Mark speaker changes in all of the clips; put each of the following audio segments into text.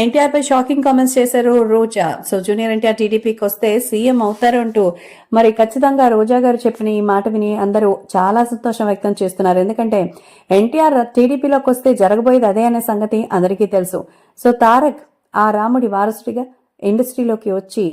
Speaker 1: ఎన్టీఆర్ పై shocking comments చేశారు రోజా. So junior NTR టీడీపీకి వస్తే సీఎం అవుతారు అంటూ మరి ఖచ్చితంగా రోజా గారు చెప్పిన ఈ మాట విని అందరూ చాలా సంతోషం వ్యక్తం చేస్తున్నారు. ఎందుకంటే ఎన్టీఆర్ టీడీపీలోకి వస్తే జరగబోయేది అదే అనే సంగతి అందరికీ తెలుసు. సో తారక్ ఆ రాముడి వారసుడిగా ఇండస్ట్రీలోకి వచ్చి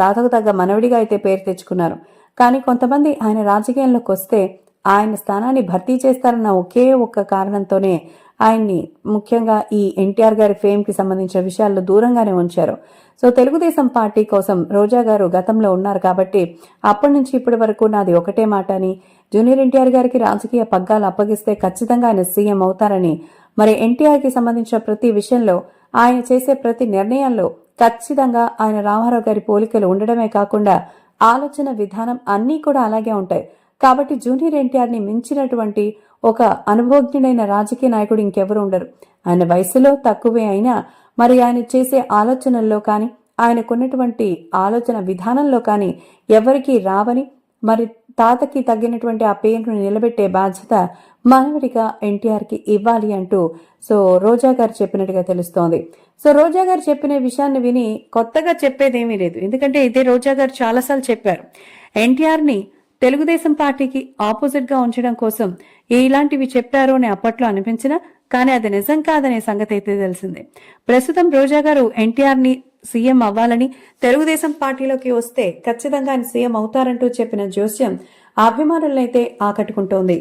Speaker 1: తాతకు తగ్గ మనవడిగా అయితే పేరు తెచ్చుకున్నారు. కానీ కొంతమంది ఆయన రాజకీయంలోకి వస్తే ఆయన స్థానాన్ని భర్తీ చేస్తారన్న ఒకే ఒక్క కారణంతోనే ఆయన్ని ముఖ్యంగా ఈ ఎన్టీఆర్ గారి ఫేమ్కి సంబంధించిన విషయాల్లో దూరంగానే ఉంచారు. సో తెలుగుదేశం పార్టీ కోసం రోజా గారు గతంలో ఉన్నారు కాబట్టి అప్పటి నుంచి ఇప్పటి వరకు నాది ఒకటే మాట అని జూనియర్ ఎన్టీఆర్ గారికి రాజకీయ పగ్గాలు అప్పగిస్తే ఖచ్చితంగా ఆయన సీఎం అవుతారని మరి ఎన్టీఆర్కి సంబంధించిన ప్రతి విషయంలో ఆయన చేసే ప్రతి నిర్ణయాల్లో ఖచ్చితంగా ఆయన రామారావు గారి పోలికలు ఉండడమే కాకుండా ఆలోచన విధానం అన్నీ కూడా అలాగే ఉంటాయి. కాబట్టి జూనియర్ ఎన్టీఆర్ని మించినటువంటి ఒక అనుభవజ్ఞుడైన రాజకీయ నాయకుడు ఇంకెవరు ఉండరు. ఆయన వయసులో తక్కువే అయినా మరి ఆయన చేసే ఆలోచనల్లో కానీ ఆయనకున్నటువంటి ఆలోచన విధానంలో కానీ ఎవరికీ రావని మరి తాతకి తగ్గినటువంటి ఆ పేరును నిలబెట్టే బాధ్యత మనవడిగా ఎన్టీఆర్కి ఇవ్వాలి అంటూ సో రోజా గారు చెప్పినట్టుగా తెలుస్తోంది. సో రోజా గారు చెప్పిన విషయాన్ని విని కొత్తగా చెప్పేది ఏమీ లేదు. ఎందుకంటే ఇదే రోజా గారు చాలాసార్లు చెప్పారు. ఎన్టీఆర్ని తెలుగుదేశం పార్టీకి ఆపోజిట్గా ఉంచడం కోసం ఇలాంటివి చెప్పారు అని అప్పట్లో అనిపించినా కానీ అది నిజం కాదనే సంగతి అయితే తెలిసిందే. ప్రస్తుతం రోజా గారు ఎన్టీఆర్ని సీఎం అవ్వాలని తెలుగుదేశం పార్టీలోకి వస్తే ఖచ్చితంగా ఆయన సీఎం అవుతారంటూ చెప్పిన జోస్యం అభిమానులనైతే ఆకట్టుకుంటోంది.